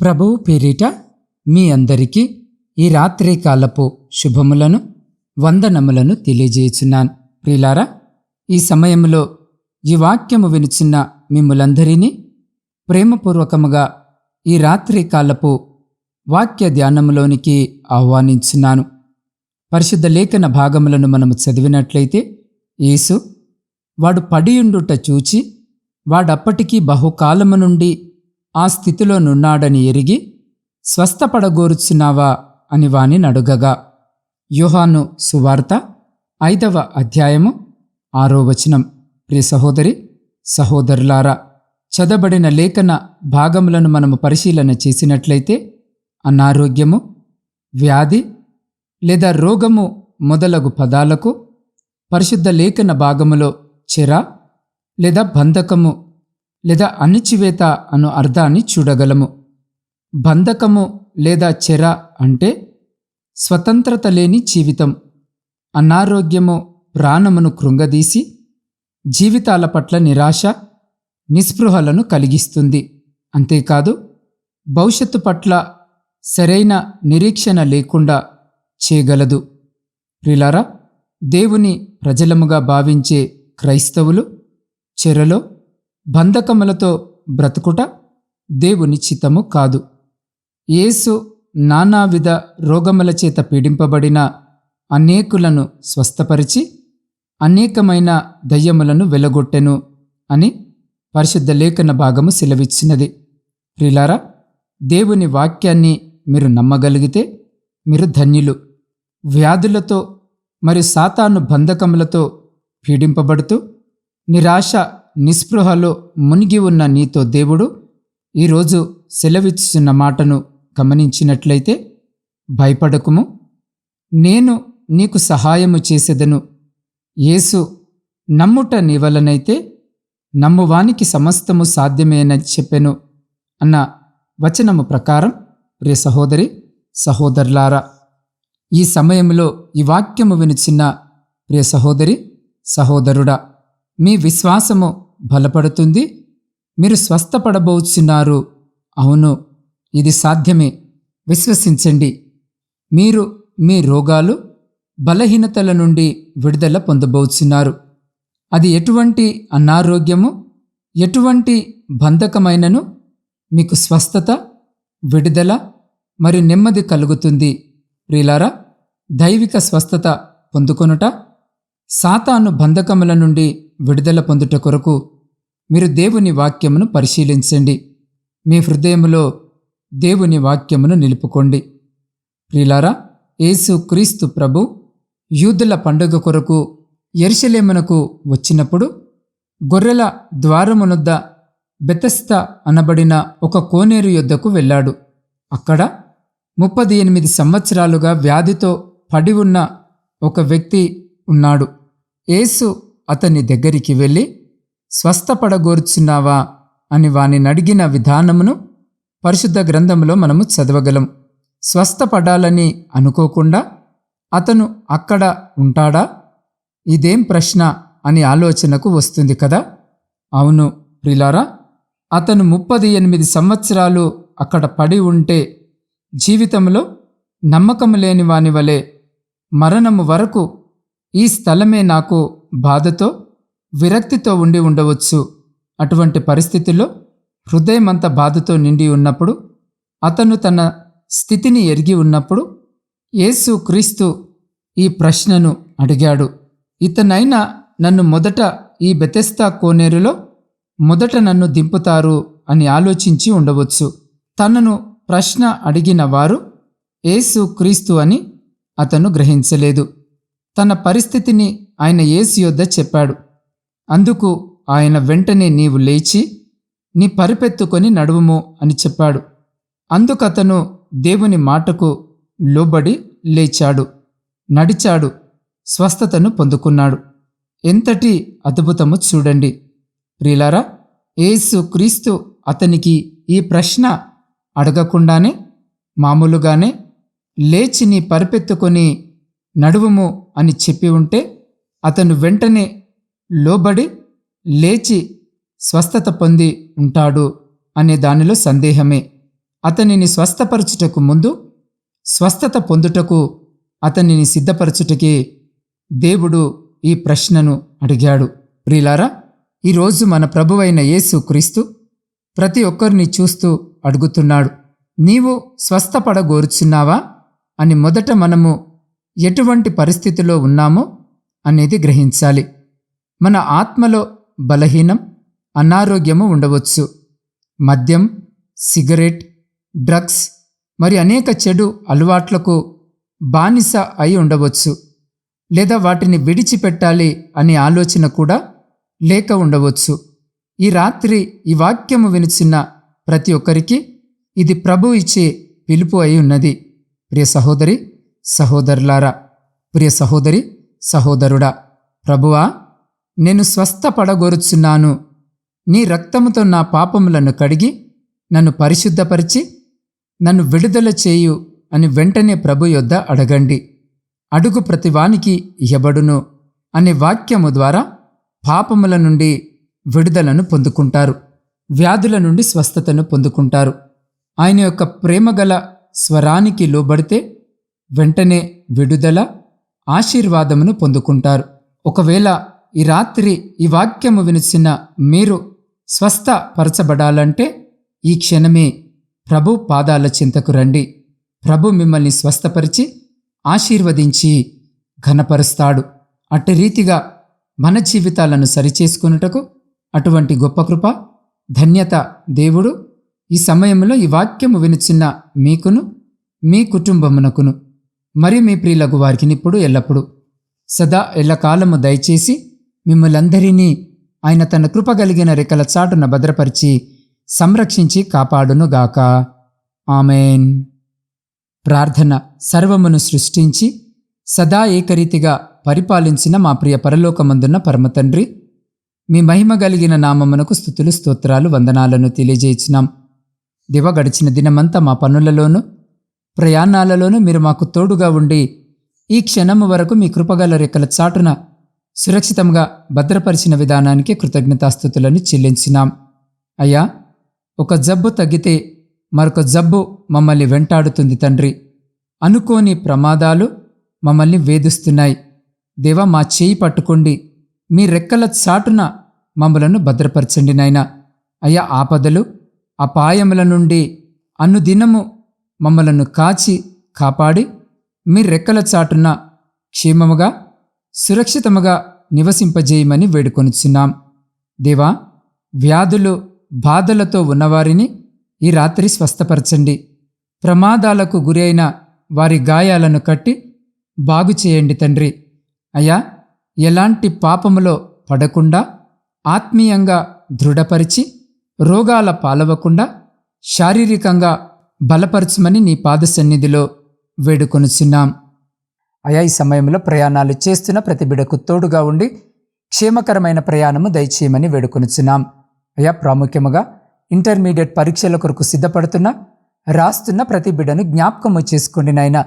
ప్రభువు పేరిట మీ అందరికీ ఈ రాత్రి కాలపు శుభములను వందనములను తెలియజేయుచున్నాను. ప్రిలారా ఈ సమయంలో ఈ వాక్యము వినుచున్న మిమ్ములందరినీ ప్రేమపూర్వకముగా ఈ రాత్రి కాలపు వాక్య ధ్యానములోనికి ఆహ్వానించున్నాను. పరిశుద్ధ లేఖన భాగములను మనము చదివినట్లయితే యేసు వాడు పడియుండుట చూచి వాడప్పటికీ బహుకాలము నుండి ఆ స్థితిలో నున్నాడని ఎరిగి స్వస్థపడగోరుచున్నావా? అని వాని నడుగగా. యోహాను సువార్త ఐదవ అధ్యాయము ఆరో వచనం. ప్రియ సహోదరి సహోదరులారా చదబడిన లేఖన భాగములను మనము పరిశీలన చేసినట్లయితే అనారోగ్యము వ్యాధి లేదా రోగము మొదలగు పదాలకు పరిశుద్ధ లేఖన భాగములో చెర లేదా బంధకము లేదా అణిచివేత అను అర్థాన్ని చూడగలము. బంధకము లేదా చెర అంటే స్వతంత్రత లేని జీవితం. అనారోగ్యము ప్రాణమును కృంగదీసి జీవితాల పట్ల నిరాశ నిస్పృహలను కలిగిస్తుంది. అంతేకాదు భవిష్యత్తు పట్ల సరైన నిరీక్షణ లేకుండా చేయగలదు. ప్రిలారా దేవుని ప్రజలముగా భావించే క్రైస్తవులు చెరలో బంధకములతో బ్రతుకుట దేవుని చిత్తము కాదు. యేసు నానావిధ రోగముల చేత పీడింపబడిన అనేకులను స్వస్థపరిచి అనేకమైన దయ్యములను వెలగొట్టెను అని పరిశుద్ధ లేఖన భాగము సెలవిచ్చినది. ప్రిలారా దేవుని వాక్యాన్ని మీరు నమ్మగలిగితే మీరు ధన్యులు. వ్యాధులతో మరియు సాతాను బంధకములతో పీడింపబడుతూ నిరాశ నిస్పృహలో మునిగి ఉన్న నీతో దేవుడు ఈరోజు సెలవిచ్చుచున్న మాటను గమనించినట్లయితే భయపడకుము. నేను నీకు సహాయము చేసేదను. యేసు నమ్ముట నీవలనైతే నమ్మువానికి సమస్తము సాధ్యమేనని చెప్పెను అన్న వచనము ప్రకారం ప్రియ సహోదరి సహోదరులారా ఈ సమయంలో ఈ వాక్యము వినిచిన ప్రియ సహోదరి సహోదరుడా మీ విశ్వాసము బలపడుతుంది. మీరు స్వస్థపడబోచున్నారు. అవును ఇది సాధ్యమే. విశ్వసించండి. మీరు మీ రోగాలు బలహీనతల నుండి విడుదల పొందబోచున్నారు. అది ఎటువంటి అనారోగ్యము? ఎటువంటి బంధకమైనను? మీకు స్వస్థత విడుదల మరి నెమ్మది కలుగుతుంది. ప్రిలారా దైవిక స్వస్థత పొందుకొనుట సాతాను బంధకముల నుండి విడుదల పొందుట కొరకు మీరు దేవుని వాక్యమును పరిశీలించండి. మీ హృదయములో దేవుని వాక్యమును నిలుపుకోండి. ప్రిలారా యేసు క్రీస్తు ప్రభు యూదుల పండుగ కొరకు ఎరుషలేమునకు వచ్చినప్పుడు గొర్రెల ద్వారమునొద్ద బెతస్త అనబడిన ఒక కోనేరు యొద్దకు వెళ్ళాడు. అక్కడ ముప్పది ఎనిమిది సంవత్సరాలుగా వ్యాధితో పడి ఉన్న ఒక వ్యక్తి ఉన్నాడు. యేసు అతని దగ్గరికి వెళ్ళి స్వస్థపడగోర్చున్నావా? అని వాని అడిగిన విధానమును పరిశుద్ధ గ్రంథంలో మనము చదవగలం. స్వస్థపడాలని అనుకోకుండా అతను అక్కడ ఉంటాడా? ఇదేం ప్రశ్న? అని ఆలోచనకు వస్తుంది కదా. అవును ప్రిలారా అతను ముప్పది ఎనిమిది సంవత్సరాలు అక్కడ పడి ఉంటే జీవితంలో నమ్మకం లేని వాని వలె మరణము వరకు ఈ స్థలమే నాకు బాధతో విరక్తితో ఉండి ఉండవచ్చు. అటువంటి పరిస్థితిలో హృదయమంత బాధతో నిండి ఉన్నప్పుడు అతను తన స్థితిని ఎరిగి ఉన్నప్పుడు యేసు క్రీస్తు ఈ ప్రశ్నను అడిగాడు. ఇతనైనా నన్ను మొదట ఈ బెతెస్తా కోనేరులో మొదట నన్ను దింపుతారు అని ఆలోచించి ఉండవచ్చు. తనను ప్రశ్న అడిగిన వారు ఏసు క్రీస్తు అని అతను గ్రహించలేదు. తన పరిస్థితిని ఆయన ఏసు యొద్ద చెప్పాడు. అందుకు ఆయన వెంటనే నీవు లేచి నీ పరిపెత్తుకొని నడువుము అని చెప్పాడు. అందుకతను దేవుని మాటకు లోబడి లేచాడు. నడిచాడు స్వస్థతను పొందుకున్నాడు. ఎంతటి అద్భుతము చూడండి. ప్రిలారా ఏసు క్రీస్తు అతనికి ఈ ప్రశ్న అడగకుండానే మామూలుగానే లేచి నీ పరిపెత్తుకొని నడువుము అని చెప్పి ఉంటే అతను వెంటనే లోబడి లేచి స్వస్థత పొంది ఉంటాడు అనే దానిలో సందేహమే. అతనిని స్వస్థపరచుటకు ముందు స్వస్థత పొందుటకు అతనిని సిద్ధపరచుటకే దేవుడు ఈ ప్రశ్నను అడిగాడు. ప్రిలారా ఈరోజు మన ప్రభువైన యేసు క్రీస్తు ప్రతి ఒక్కరిని చూస్తూ అడుగుతున్నాడు. నీవు స్వస్థపడగోరుచున్నావా? అని మొదట మనము ఎటువంటి పరిస్థితిలో ఉన్నామో అనేది గ్రహించాలి. మన ఆత్మలో బలహీనం అనారోగ్యము ఉండవచ్చు. మద్యం సిగరెట్ డ్రగ్స్ మరి అనేక చెడు అలవాట్లకు బానిస అయి ఉండవచ్చు. లేదా వాటిని విడిచిపెట్టాలి అనే ఆలోచన కూడా లేక ఉండవచ్చు. ఈ రాత్రి ఈ వాక్యము వినిచిన ప్రతి ఒక్కరికి ఇది ప్రభు ఇచ్చే పిలుపు అయి ఉన్నది. ప్రియ సహోదరి సహోదరులారా ప్రియ సహోదరి సహోదరుడా ప్రభువా నేను స్వస్థపడగోరుచున్నాను. నీ రక్తముతో నా పాపములను కడిగి నన్ను పరిశుద్ధపరిచి నన్ను విడుదల చేయు అని వెంటనే ప్రభు యొద్ద అడగండి. అడుగు ప్రతివానికి ఇయ్యబడును అనే వాక్యము ద్వారా పాపముల నుండి విడుదలను పొందుకుంటారు. వ్యాధుల నుండి స్వస్థతను పొందుకుంటారు. ఆయన యొక్క ప్రేమగల స్వరానికి లోబడితే వెంటనే విడుదల ఆశీర్వాదమును పొందుకుంటారు. ఒకవేళ ఈ రాత్రి ఈ వాక్యము వినిచిన మీరు స్వస్థపరచబడాలంటే ఈ క్షణమే ప్రభు పాదాల చింతకు రండి. ప్రభు మిమ్మల్ని స్వస్థపరిచి ఆశీర్వదించి ఘనపరుస్తాడు. అట్టి రీతిగా మన జీవితాలను సరిచేసుకొనుటకు అటువంటి గొప్ప కృప ధన్యత దేవుడు ఈ సమయంలో ఈ వాక్యము వినుచున్న మీకును మీ కుటుంబమునకును. మరి మీ ప్రియులకు వారికి ఇప్పుడు ఎల్లప్పుడు. సదా ఎల్లకాలము దయచేసి మిమ్మలందరినీ ఆయన తన కృప కలిగిన రెక్కల చాటున భద్రపరిచి సంరక్షించి కాపాడునుగాక ఆమెన్. ప్రార్థన సర్వమును సృష్టించి సదా ఏకరీతిగా పరిపాలించిన మా ప్రియ పరలోకమందున్న పరమతండ్రి మీ మహిమ కలిగిన నామమునకు స్థుతులు స్తోత్రాలు వందనాలను తెలియజేయించినాం దివ గడిచిన దినమంతా మా పనులలోనూ ప్రయాణాలలోనూ మీరు మాకు తోడుగా ఉండి ఈ క్షణము వరకు మీ కృపగల రెక్కల చాటున సురక్షితంగా భద్రపరిచిన విధానానికి కృతజ్ఞతాస్థుతులను చెల్లించినాం. అయ్యా ఒక జబ్బు తగ్గితే మరొక జబ్బు మమ్మల్ని వెంటాడుతుంది తండ్రి. అనుకోని ప్రమాదాలు మమ్మల్ని వేధిస్తున్నాయి. దేవా మా చేయి పట్టుకోండి. మీ రెక్కల చాటున మమ్మలను భద్రపరచండి నాయన. అయ్యా ఆపదలు అపాయముల నుండి అనుదినము మమ్మలను కాచి కాపాడి మీ రెక్కల చాటున క్షేమముగా సురక్షితముగా నివసింపజేయమని వేడుకొనిచున్నాం. దేవా వ్యాధులు బాధలతో ఉన్నవారిని ఈ రాత్రి స్వస్థపరచండి. ప్రమాదాలకు గురైన వారి గాయాలను కట్టి బాగు చేయండి తండ్రి. అయ్యా ఎలాంటి పాపములో పడకుండా ఆత్మీయంగా దృఢపరిచి రోగాల పాలవకుండా శారీరకంగా బలపరచమని నీ పాద సన్నిధిలో వేడుకొనుచున్నాం. అయా ఈ సమయంలో ప్రయాణాలు చేస్తున్న ప్రతి బిడకు తోడుగా ఉండి క్షేమకరమైన ప్రయాణము దయచేయమని వేడుకొనుచున్నాం. అయా ప్రాముఖ్యముగా ఇంటర్మీడియట్ పరీక్షల కొరకు సిద్ధపడుతున్న రాస్తున్న ప్రతి బిడను జ్ఞాపకము చేసుకోండి నాయన.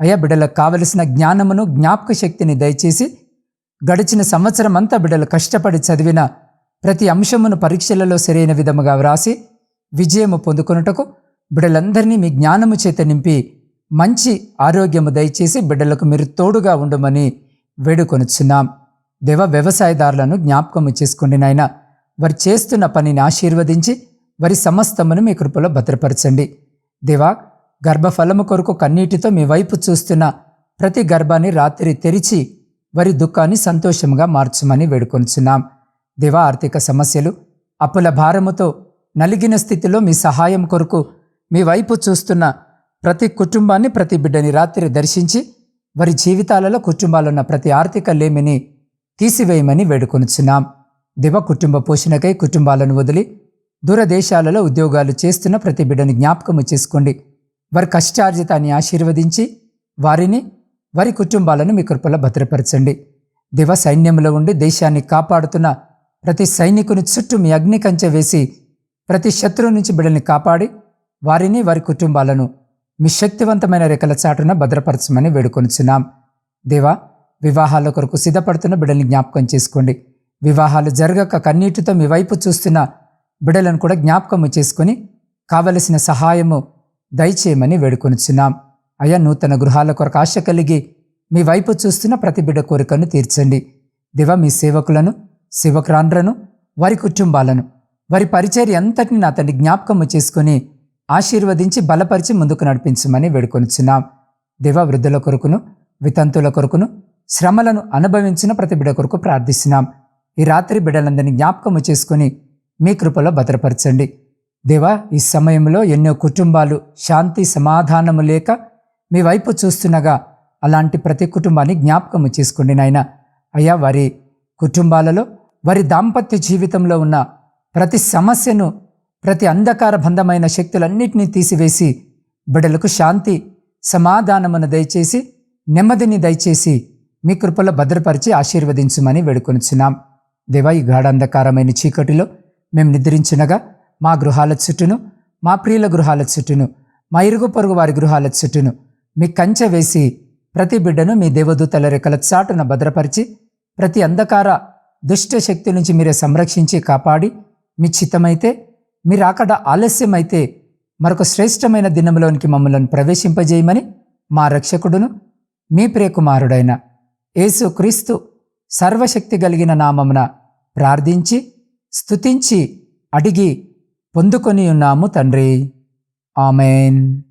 అయా బిడలకు కావలసిన జ్ఞానమును జ్ఞాపక శక్తిని దయచేసి గడిచిన సంవత్సరం అంతా బిడలు కష్టపడి చదివిన ప్రతి అంశమును పరీక్షలలో సరైన విధముగా వ్రాసి విజయము పొందుకొనుటకు బిడ్డలందరినీ మీ జ్ఞానము చేత నింపి మంచి ఆరోగ్యము దయచేసి బిడ్డలకు మీరు తోడుగా ఉండమని వేడుకొనుచున్నాం. దేవ వ్యవసాయదారులను జ్ఞాపకము చేసుకోండి నాయన. వారు చేస్తున్న పనిని ఆశీర్వదించి వారి సమస్తమును మీ కృపలో భద్రపరచండి. దేవా గర్భఫలము కొరకు కన్నీటితో మీ వైపు చూస్తున్న ప్రతి గర్భాన్ని రాత్రి తెరిచి వారి దుఃఖాన్ని సంతోషంగా మార్చమని వేడుకొంచున్నాం దేవా ఆర్థిక సమస్యలు అప్పుల భారముతో నలిగిన స్థితిలో మీ సహాయం కొరకు మీ వైపు చూస్తున్న ప్రతి కుటుంబాన్ని ప్రతి బిడ్డని రాత్రి దర్శించి వారి జీవితాలలో కుటుంబాలున్న ప్రతి ఆర్థిక లేమిని తీసివేయమని వేడుకొనుచున్నాం. దివ కుటుంబ పోషణకై కుటుంబాలను వదిలి దూరదేశాలలో ఉద్యోగాలు చేస్తున్న ప్రతి బిడ్డని జ్ఞాపకము చేసుకోండి. వారి కష్టార్జితాన్ని ఆశీర్వదించి వారిని వారి కుటుంబాలను మీ కృపలో భద్రపరచండి. దివ సైన్యంలో ఉండి దేశాన్ని కాపాడుతున్న ప్రతి సైనికుని చుట్టూ మీ అగ్ని కంచె వేసి ప్రతి శత్రువు నుంచి బిడ్డల్ని కాపాడి వారిని వారి కుటుంబాలను మీ శక్తివంతమైన రెక్కల చాటున భద్రపరచమని వేడుకొనుచున్నాం. దేవా వివాహాల కొరకు సిద్ధపడుతున్న బిడ్డల్ని జ్ఞాపకం చేసుకోండి. వివాహాలు జరగక కన్నీటితో మీ వైపు చూస్తున్న బిడ్డలను కూడా జ్ఞాపకము చేసుకొని కావలసిన సహాయము దయచేయమని వేడుకొనుచున్నాం. అయా నూతన గృహాల కొరకు ఆశ కలిగి మీ వైపు చూస్తున్న ప్రతి బిడ్డ కోరికను తీర్చండి. దివ మీ సేవకులను సేవకురాండ్రను వారి కుటుంబాలను వారి పరిచర్య అంతటిని నా తండ్రి జ్ఞాపకము చేసుకుని ఆశీర్వదించి బలపరిచి ముందుకు నడిపించమని వేడుకొనిచున్నాం. దివ వృద్ధుల కొరకును వితంతుల కొరకును శ్రమలను అనుభవించిన ప్రతి బిడ కొరకు ప్రార్థిస్తున్నాం. ఈ రాత్రి బిడలందరినీ జ్ఞాపకము చేసుకుని మీ కృపలో భద్రపరచండి. దేవా ఈ సమయంలో ఎన్నో కుటుంబాలు శాంతి సమాధానము లేక మీ వైపు చూస్తుండగా అలాంటి ప్రతి కుటుంబాన్ని జ్ఞాపకము చేసుకోండి నాయన. అయ్యా వారి కుటుంబాలలో వారి దాంపత్య జీవితంలో ఉన్న ప్రతి సమస్యను ప్రతి అంధకార బంధమైన శక్తులన్నిటినీ తీసివేసి బిడ్డలకు శాంతి సమాధానమును దయచేసి నెమ్మదిని దయచేసి మీ కృపలో భద్రపరిచి ఆశీర్వదించుమని వేడుకొనిచున్నాం. దేవా ఈ గాఢంధకారమైన చీకటిలో మేము నిద్రించినగా మా గృహాల చుట్టూను మా ప్రియుల గృహాల చుట్టూను మా ఇరుగు పొరుగు వారి గృహాల చుట్టూను మీ కంచె వేసి ప్రతి బిడ్డను మీ దేవదూతల రెక్కల చాటున భద్రపరిచి ప్రతి అంధకార దుష్ట శక్తి నుంచి మీరే సంరక్షించి కాపాడి మీ చిత్తమైతే మీరు అక్కడ ఆలస్యమైతే మరొక శ్రేష్టమైన దినంలోనికి మమ్మల్ని ప్రవేశింపజేయమని మా రక్షకుడును మీ ప్రియకుమారుడైన యేసు క్రీస్తు సర్వశక్తి కలిగిన నామమున ప్రార్థించి స్తుతించి అడిగి పొందుకొని ఉన్నాము తండ్రి. ఆమెన్.